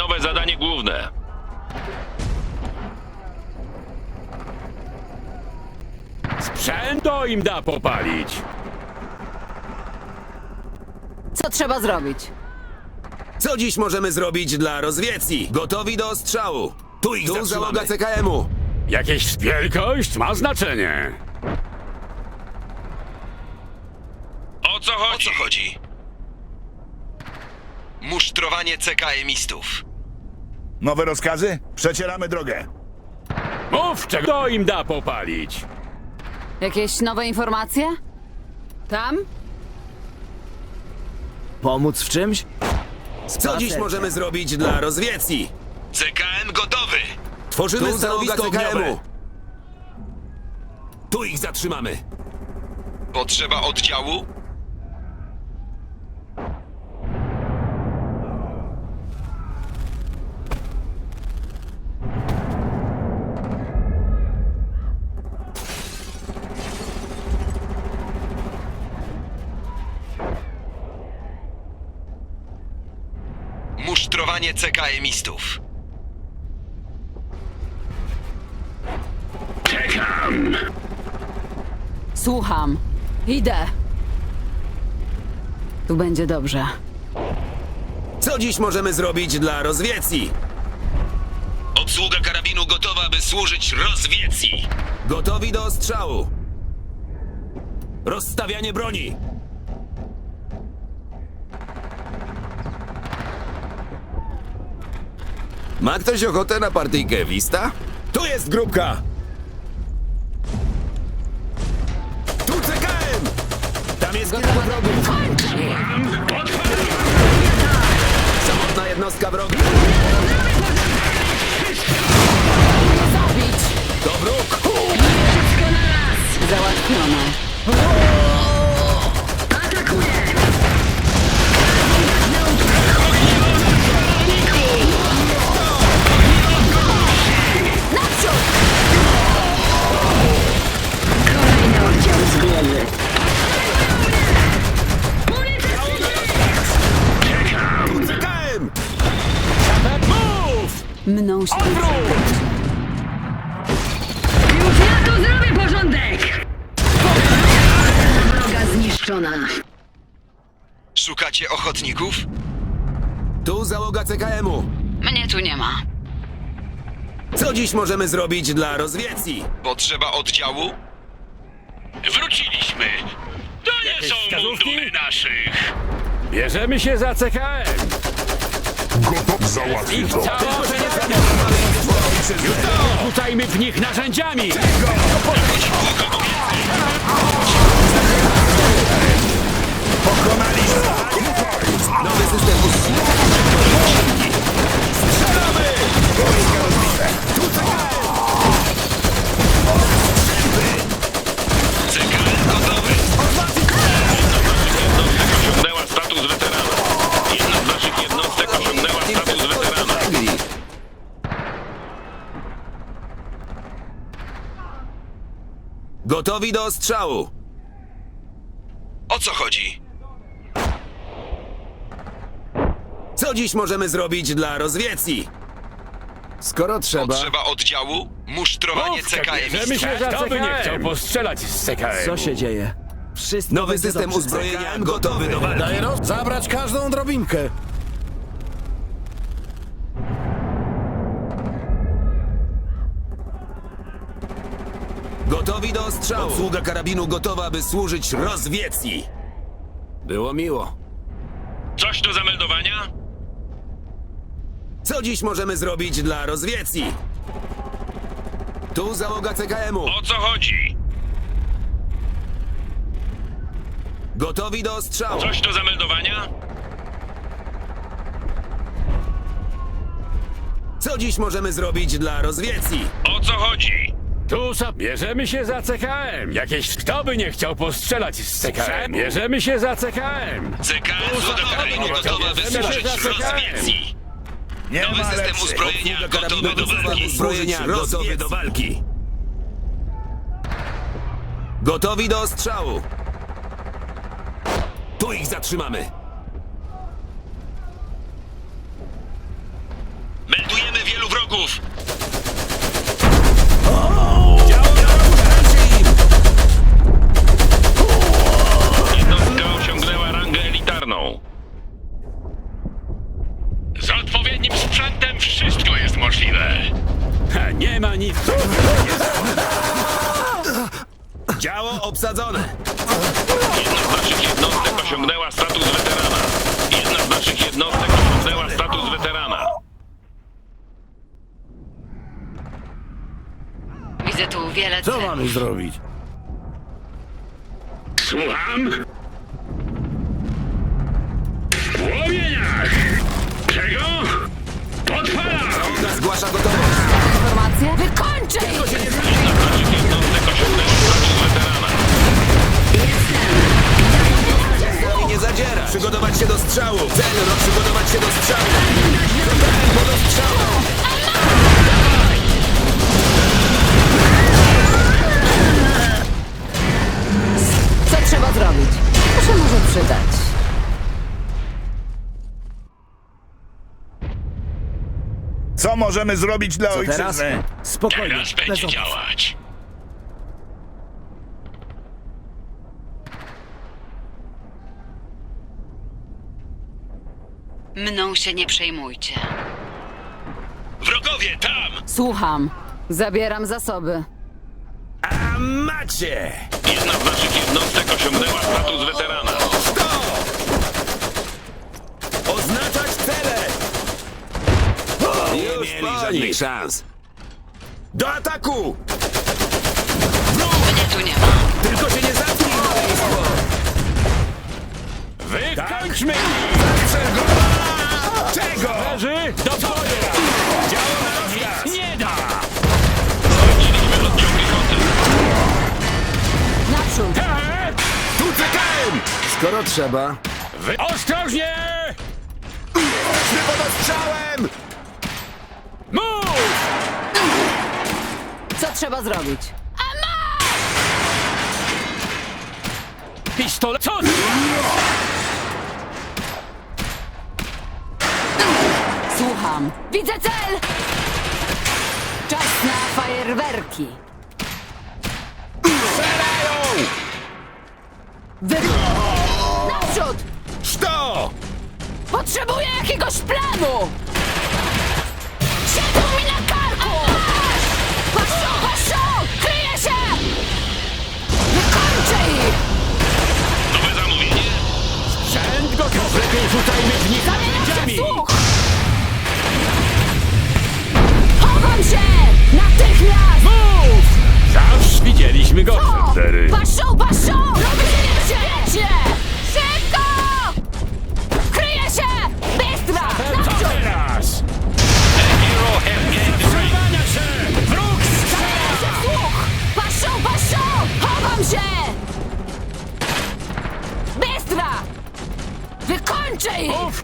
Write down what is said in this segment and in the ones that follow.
Nowe zadanie główne. Sprzęto im da popalić. Co trzeba zrobić? Co dziś możemy zrobić dla rozwiecji? Gotowi do ostrzału. Tu ich tu załoga CKM-u. Jakieś wielkość ma znaczenie. O co O chodzi? co chodzi? Musztrowanie CKM-istów. Nowe rozkazy? Przecieramy drogę. Mów, czego im da popalić. Jakieś nowe informacje? Tam? Pomóc w czymś? Co dziś możemy zrobić dla rozwiecji? CKM gotowy! Tworzymy Tu stanowisko. CKM-u. Tu ich zatrzymamy. Potrzeba oddziału? Musztrowanie CKM-istów. Słucham. Idę. Tu będzie dobrze. Co dziś możemy zrobić dla rozwiecji? Obsługa karabinu gotowa, by służyć rozwiecji. Gotowi do ostrzału. Rozstawianie broni. Ma ktoś ochotę na partyjkę Wista? Tu jest grupka! Tu CKM! Tam jest kilku wrogów! Samotna jednostka wroga! Zabić! To wróg! Załatwione. Naprzód! Się nie Odwrót! Już ja tu zrobię porządek! Droga zniszczona. Szukacie ochotników? Tu załoga CKM-u. Mnie tu nie ma. Co dziś możemy zrobić dla rozwiecji? Potrzeba oddziału? Wróciliśmy. To nie są wskazówki? mundury naszych. Bierzemy się za CKM. Gotów załatwić to. cała Rzucajmy w nich narzędziami! Pokonaliśmy! Nowy system usług. CKM gotowy! Osiągnęła status weterana. Jedna z naszych jednostek osiągnęła status weterana. Gotowi do ostrzału. O co chodzi? Co dziś możemy zrobić dla rozwiecji? Skoro trzeba, Potrzeba oddziału? Musztrowanie CKM-istów. się za Kto by nie chciał postrzelać z CKM? co się dzieje? Wszystko Nowy będzie system dobrze. uzbrojenia gotowy do walki. Zabrać każdą drobinkę. Do ostrzału. Obsługa karabinu gotowa, by służyć rozwiecji. Było miło. Coś do zameldowania? Co dziś możemy zrobić dla rozwiecji? Tu załoga CKM-u. O co chodzi? Gotowi do ostrzału. Coś do zameldowania? Co dziś możemy zrobić dla rozwiecji? O co chodzi? Tu za... Bierzemy się za CKM. Jakieś... Kto by nie chciał postrzelać z CKM? Bierzemy się za CKM. CKM obsługa karabinu gotowa, by Bierzemy się służyć za CKM. rozwiecji. Nie Nowy ma system lepszych. uzbrojenia gotowy do walki. uzbrojenia gotowy do walki. Gotowi do ostrzału. Tu ich zatrzymamy. wrogów! Obsadzone. Jedna z naszych jednostek osiągnęła status weterana. Jedna z naszych jednostek osiągnęła status weterana. Widzę tu wiele Co mamy zrobić? Słucham? Płomieniak! Czego? Podpalam! Zgłasza gotowość. Informacje? Wykończę ich! Zadziera. Przygotować się do strzału. Cel, no, przygotować się do strzału. Tempo do strzału. Co trzeba zrobić? To się może przydać. Co możemy zrobić dla Co teraz? ojczyzny? Spokojnie. Teraz bez będzie obaw. działać. Mną się nie przejmujcie. Wrogowie, tam! Słucham. Zabieram zasoby. A macie! Jedna z naszych jednostek osiągnęła status weterana. Stop! Oznaczać cele! Nie mieli żadnych szans. Do ataku! Trzeba, Wy... Ostrożnie! Chodźmy pod ostrzałem! Mów! Co trzeba zrobić? Pistolet... Co? Słucham. Widzę cel! Czas na fajerwerki. Strzelają! Wy... Naprzód! Szto! Potrzebuję jakiegoś planu! Siedzą mi na karku! Paszą, paszą! Kryję się! Wykończę ich! Nowe zamówienie? Sprzęt gotów! Lepiej rzucajmy w nich Zamieniam się w narzędziami! słuch! Chowam się! Natychmiast! Mów! Zawsze widzieliśmy go, O! Tery. Paszą, paszą! Robi się!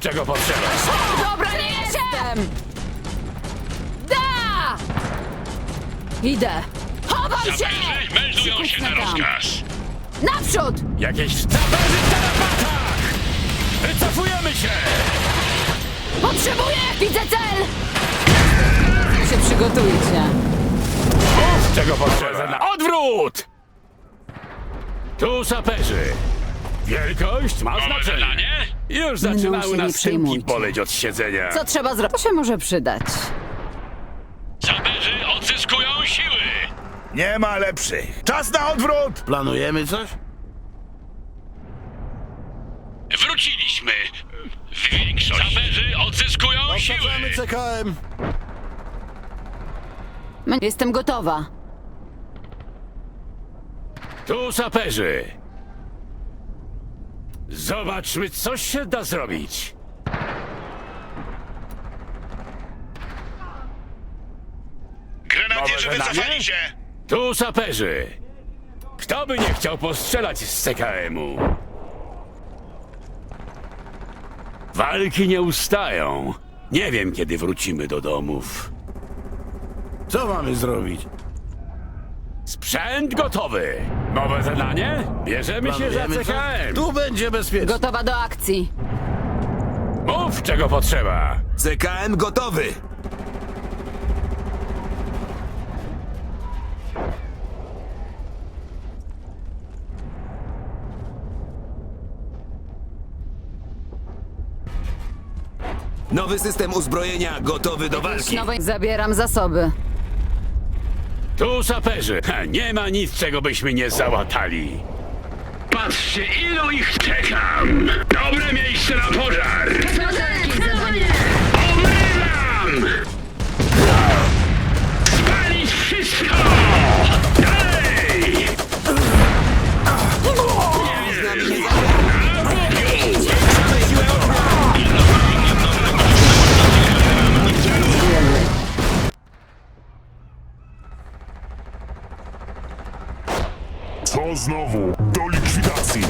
Czego potrzeba! Dobra, nie jestem! Da! Idę! Chowam się! Meldują się na rozkaz! Naprzód! Jakieś saperzy w tarapatach! Wycofujemy się! Potrzebuję! Widzę cel! się przygotujcie. Mów, czego potrzeba! Na odwrót! Tu saperzy! Wielkość ma znaczenie! Już Mną się zaczynały nie nas przejmujcie. boleć od siedzenia. Co trzeba zrobić? To się może przydać. Saperzy odzyskują siły! Nie ma lepszych. Czas na odwrót! planujemy coś? Wróciliśmy! W większości. Saperzy odzyskują siły! CKM. Jestem gotowa. Tu saperzy! Zobaczmy, co się da zrobić. Grenadierzy, Nowe zadanie? wycofali się! Tu saperzy! Kto by nie chciał postrzelać z CKM-u? Walki nie ustają. Nie wiem, kiedy wrócimy do domów. Co mamy zrobić? Sprzęt gotowy! Nowe zadanie? Bierzemy się za CKM! Tu będzie bezpiecznie. Gotowa do akcji. Mów, czego potrzeba! CKM gotowy! Nowy system uzbrojenia gotowy do walki. Zabieram zasoby. Tu saperzy. Nie ma nic, czego byśmy nie załatali. Patrzcie, ilu ich czekam! Dobre miejsce na pożar! Znowu? Do likwidacji!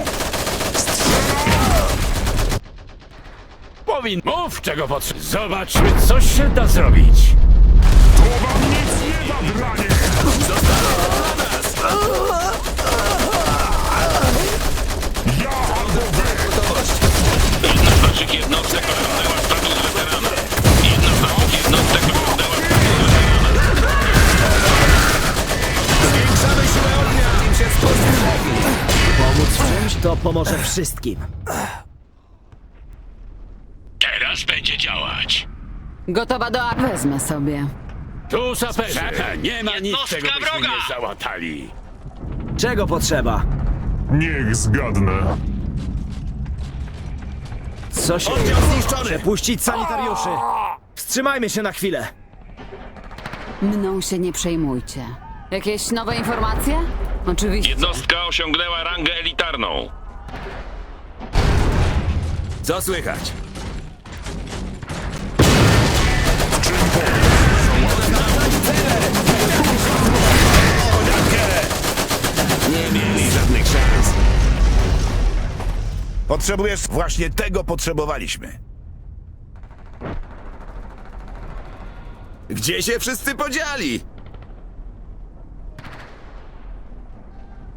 Powin... Mów, czego potrzeba. Zobaczmy, co się da zrobić. To wam nic nie da, dranie! Ja albo wy! Jedna z naszych jednostek osiągnęła Pomóc w czymś to pomoże wszystkim. Teraz będzie działać. Gotowa do akcji. Wezmę sobie. Tu saperzy. Ha, nie ma nic, Jednostka czego byśmy wroga! nie załatali. Czego potrzeba? Niech zgadnę. Co się... Oddział zniszczony! Przepuścić sanitariuszy! Wstrzymajmy się na chwilę! Mną się nie przejmujcie. Jakieś nowe informacje? Oczywiście. Jednostka osiągnęła rangę elitarną. Co słychać? Nie mieli żadnych szans. Potrzebujesz... Właśnie tego potrzebowaliśmy. Gdzie się wszyscy podzieli?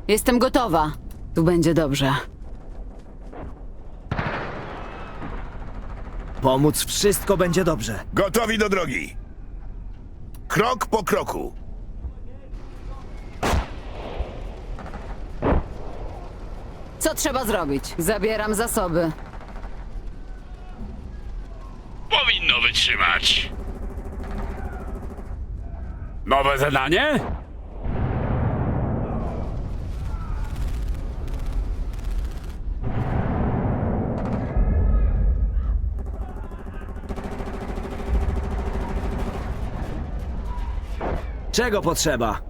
Jestem gotowa. Tu będzie dobrze. Pomóc wszystko będzie dobrze. Gotowi do drogi. Krok po kroku. Co trzeba zrobić? Zabieram zasoby. Powinno wytrzymać. Nowe zadanie? Czego potrzeba?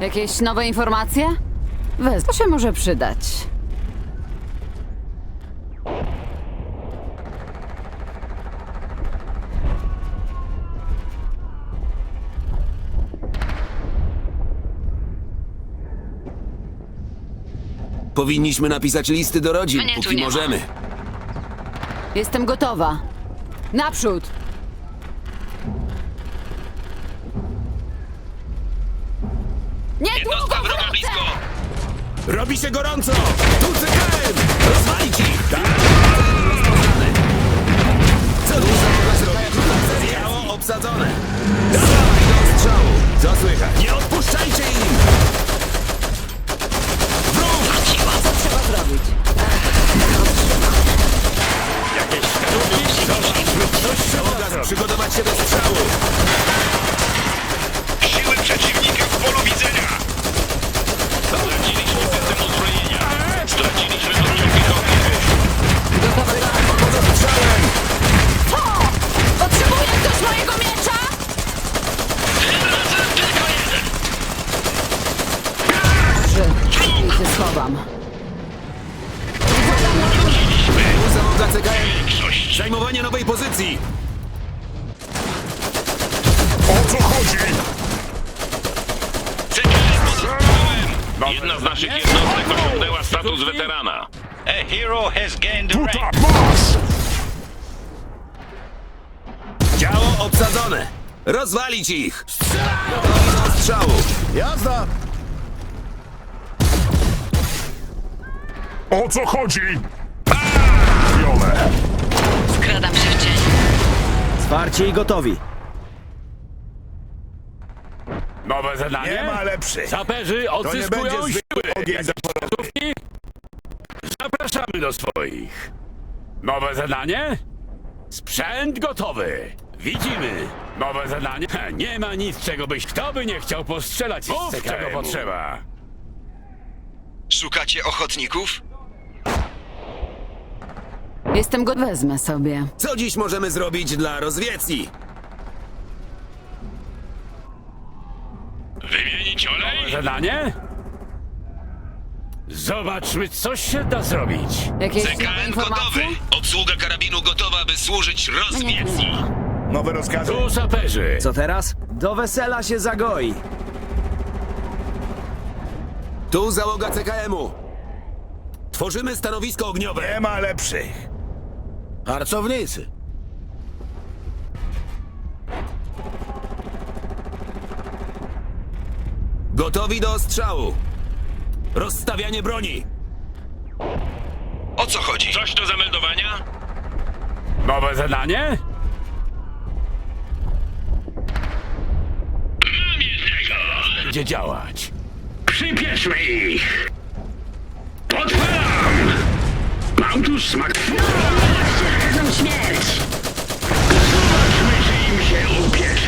Jakieś nowe informacje? Wez, to się może przydać. Powinniśmy napisać listy do rodzin, Mnie tu póki nie ma. możemy. Jestem gotowa. Naprzód! Nie Jednostka długo wroga wrócę! blisko! Robi się gorąco! Tu CKM! Rozwalić ich! Tak! Rozpoznany. Co tu za zrobić? Działo obsadzone! Dawaj do strzału! Co słychać? Zajmowanie nowej pozycji! O co chodzi? Jedna z naszych jednostek osiągnęła status weterana. A hero has gained Tutaj, masz! Działo obsadzone! Rozwalić ich! Do strzału! Jazda! O co chodzi? Wiole! Skradam się w cień. Zwarci i gotowi. Nowe zadanie? Nie ma lepszych. Saperzy To nie odzyskują będzie zwykły siły. ogień zaporowy. wskazówki? Zapraszamy do swoich. Nowe zadanie? Sprzęt gotowy. Widzimy. Nowe zadanie? Ha, Nie ma nic, czego byś... Kto by nie chciał postrzelać Mów, czego potrzeba. Szukacie ochotników? Jestem go... Wezmę sobie. Co dziś możemy zrobić dla rozwiecki? Wymienić olej? Zadanie? Zobaczmy, co się da zrobić. Jakieś nowe CKM informacje? gotowy. Obsługa karabinu gotowa, by służyć rozwiecki. Nowe rozkazy? Tu saperzy. Co teraz? Do wesela się zagoi. Tu załoga CKM-u. Tworzymy stanowisko ogniowe. Nie ma lepszych. Harcownicy. Gotowi do ostrzału. Rozstawianie broni. O co chodzi? Coś do zameldowania? Nowe zadanie? Mam jednego! Będzie działać. Przypieszmy ich! Podpalam! Mam tu smak... Razem śmierć! Zobaczmy, czy im się upiecze!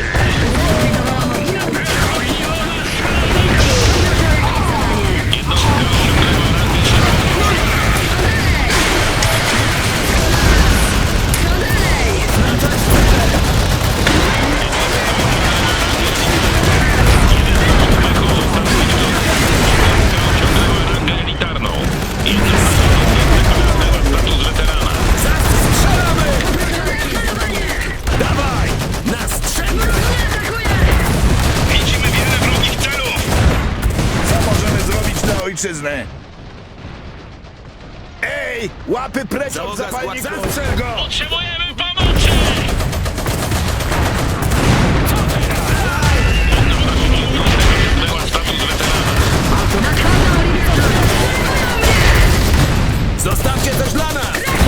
ojczyznę! Ej! Łapy precz od Załoga zapalników! zastrzel go! Potrzebujemy pomocy! Zostawcie też dla nas!